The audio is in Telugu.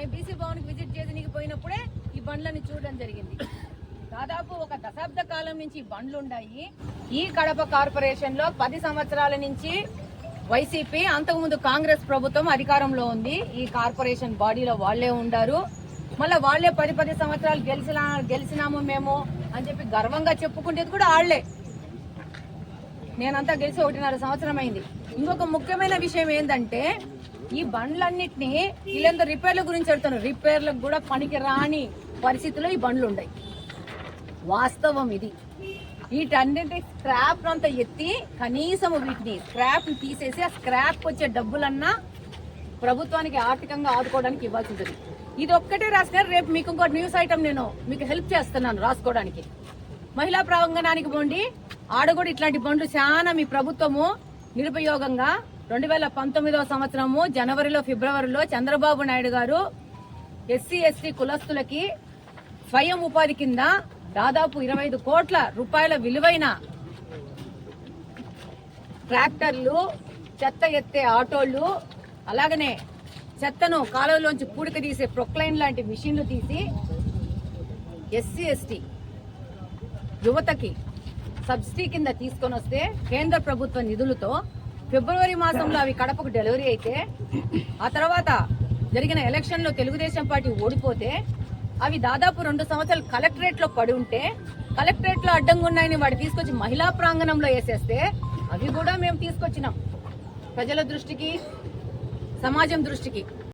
మేము బీసీ భవన్కి విజిట్ చేయడానికి పోయినప్పుడే ఈ బండ్లను చూడడం జరిగింది. దాదాపు ఒక దశాబ్ద కాలం నుంచి ఈ బండ్లు ఉన్నాయి. ఈ కడప కార్పొరేషన్లో పది సంవత్సరాల నుంచి వైసీపీ అంతకుముందు కాంగ్రెస్ ప్రభుత్వం అధికారంలో ఉంది. ఈ కార్పొరేషన్ బాడీలో వాళ్ళే ఉండారు. మళ్ళీ వాళ్ళే పది పది సంవత్సరాలు గెలిచినా గెలిచినాము మేము అని చెప్పి గర్వంగా చెప్పుకునేది కూడా వాళ్ళే నేనంతా గెలిచి ఒకటిన్నర సంవత్సరం అయింది. ఇంకొక ముఖ్యమైన విషయం ఏంటంటే ఈ బండ్లన్నింటినీ వీళ్ళంతా రిపేర్ల గురించి చెప్తాను రిపేర్లకు కూడా పనికి రాని పరిస్థితిలో ఈ బండ్లు ఉన్నాయి వాస్తవం ఇది. వీటన్నింటి స్క్రాప్ అంతా ఎత్తి కనీసం వీటిని స్క్రాప్ తీసేసి ఆ స్క్రాప్ వచ్చే డబ్బులన్నా ప్రభుత్వానికి ఆర్థికంగా ఆదుకోవడానికి ఇవ్వాల్సి ఉంటుంది. ఇది ఒక్కటే రాసినారు. రేపు మీకు ఇంకో న్యూస్ ఐటమ్ నేను మీకు హెల్ప్ చేస్తున్నాను రాసుకోవడానికి. మహిళా ప్రాంగణానికి పోండి. ఆడ కూడా ఇట్లాంటి బండ్లు చాలా మీ ప్రభుత్వము నిరుపయోగంగా. రెండు వేల పంతొమ్మిదవ సంవత్సరము జనవరిలో ఫిబ్రవరిలో చంద్రబాబు నాయుడు గారు ఎస్సీ ఎస్టీ కులస్తులకి స్వయం ఉపాధి కింద దాదాపు ఇరవై ఐదు కోట్ల రూపాయల విలువైన ట్రాక్టర్లు చెత్త ఎత్తే ఆటోలు అలాగనే చెత్తను కాలువలోంచి పూడిక తీసే ప్రొక్లైన్ లాంటి మిషన్లు తీసి ఎస్సీ ఎస్టీ యువతకి సబ్సిడీ కింద తీసుకొని వస్తే కేంద్ర ప్రభుత్వ నిధులతో ఫిబ్రవరి మాసంలో అవి కడపకు డెలివరీ అయితే ఆ తర్వాత జరిగిన ఎలక్షన్లో తెలుగుదేశం పార్టీ ఓడిపోతే అవి దాదాపు రెండు సంవత్సరాలు కలెక్టరేట్లో పడి ఉంటే కలెక్టరేట్లో అడ్డంగా ఉన్నాయని వాడు తీసుకొచ్చి మహిళా ప్రాంగణంలో వేసేస్తే అవి కూడా మేము తీసుకొచ్చినాం. ప్రజల దృష్టికి సమాజం దృష్టికి.